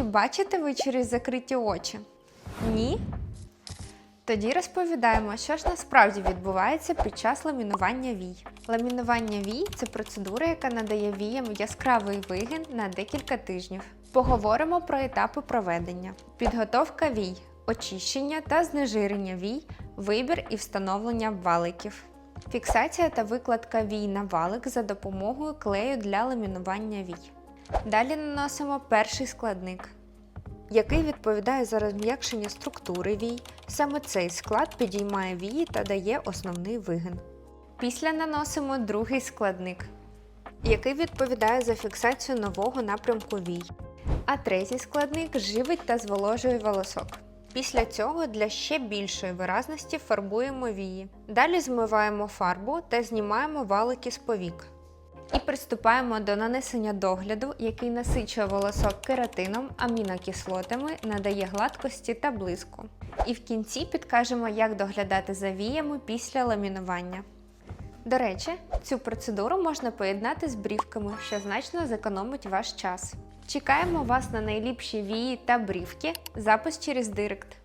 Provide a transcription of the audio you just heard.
Чи бачите ви через закриті очі? Ні? Тоді розповідаємо, що ж насправді відбувається під час ламінування вій. Ламінування вій це процедура, яка надає віям яскравий вигін на декілька тижнів. Поговоримо про етапи проведення: підготовка вій, очищення та знежирення вій, вибір і встановлення валиків. Фіксація та викладка вій на валик за допомогою клею для ламінування вій. Далі наносимо перший складник який відповідає за розм'якшення структури вій. Саме цей склад підіймає вії та дає основний вигин. Після наносимо другий складник, який відповідає за фіксацію нового напрямку вій. А третій складник живить та зволожує волосок. Після цього для ще більшої виразності фарбуємо вії. Далі змиваємо фарбу та знімаємо валики з повік. І приступаємо до нанесення догляду, який насичує волосок кератином, амінокислотами, надає гладкості та блиску. І в кінці підкажемо, як доглядати за віями після ламінування. До речі, цю процедуру можна поєднати з брівками, що значно зекономить ваш час. Чекаємо вас на найліпші вії та брівки. Запис через директ.